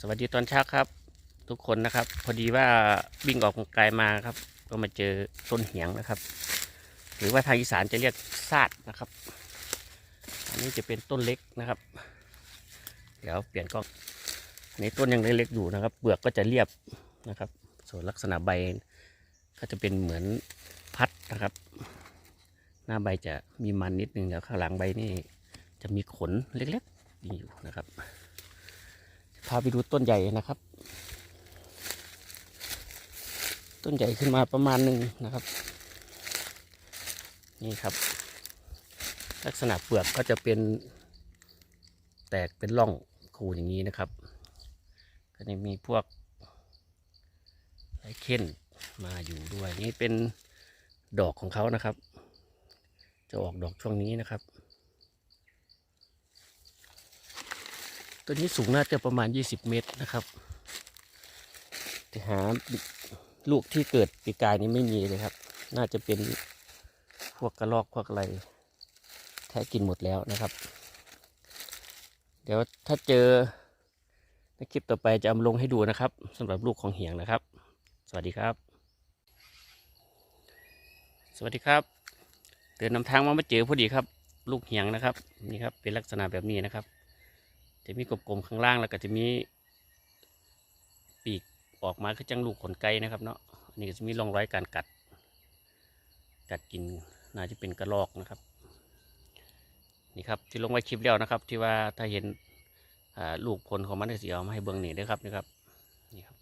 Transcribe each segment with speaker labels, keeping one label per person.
Speaker 1: สวัสดีตอนเช้าครับ ทุกคนนะครับ พอดีว่าวิ่งออกกำลังกายมาครับ ก็มาเจอต้นเหียงนะครับ หรือว่าทางอีสานจะเรียกซาดนะครับ อันนี้จะเป็นต้นเล็กนะครับ เดี๋ยวเปลี่ยนกล้องอันนี้ต้นยังเล็กๆอยู่นะครับ เปลือกก็จะเรียบนะครับ ส่วนลักษณะใบก็จะเป็นเหมือนพัดนะครับ หน้าใบจะมีมันนิดนึงแล้วข้างหลังใบนี่จะมีขนเล็กๆอยู่นะครับ พาไปดูต้นใหญ่นะครับ ต้นใหญ่ขึ้นมาประมาณหนึ่งนะครับ นี่ครับ ลักษณะเปลือกก็จะเป็นแตกเป็นร่องคูอย่างนี้นะครับ ก็จะมีพวกไรเค้นมาอยู่ด้วยนี่เป็นดอกของเขานะครับ จะออกดอกช่วงนี้นะครับ ตัวนี้สูงน่าจะประมาณ 20 เมตรนะครับแต่หาลูกที่เกิดปีกายนี้ไม่มีเลยครับ น่าจะเป็นพวกกระรอกพวกอะไรแท้กินหมดแล้วนะครับ เดี๋ยวถ้าเจอในคลิปต่อไปจะเอามาลงให้ดูนะครับสำหรับลูกของเหียงนะครับ สวัสดีครับ สวัสดีครับเดินนำทางมามาเจอพอดีครับ ลูกเหียงนะครับ นี่ครับเป็นลักษณะแบบนี้นะครับ จะมีกลมๆข้างล่างแล้วก็จะมีปีกออกมาคือจังลูกขนไก่นะครับเนาะอันนี้ก็จะมีร่องรอยการกัด กัดกินน่าจะเป็นกระรอกนะครับ นี่ครับที่ลงไว้คลิปเดียวนะครับ ที่ว่าถ้าเห็นลูกผลของมันก็สีเอามาให้เบิ่งนี่ด้วยครับนี่ครับนี่ครับ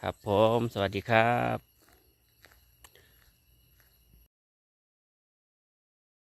Speaker 1: ครับผม สวัสดีครับ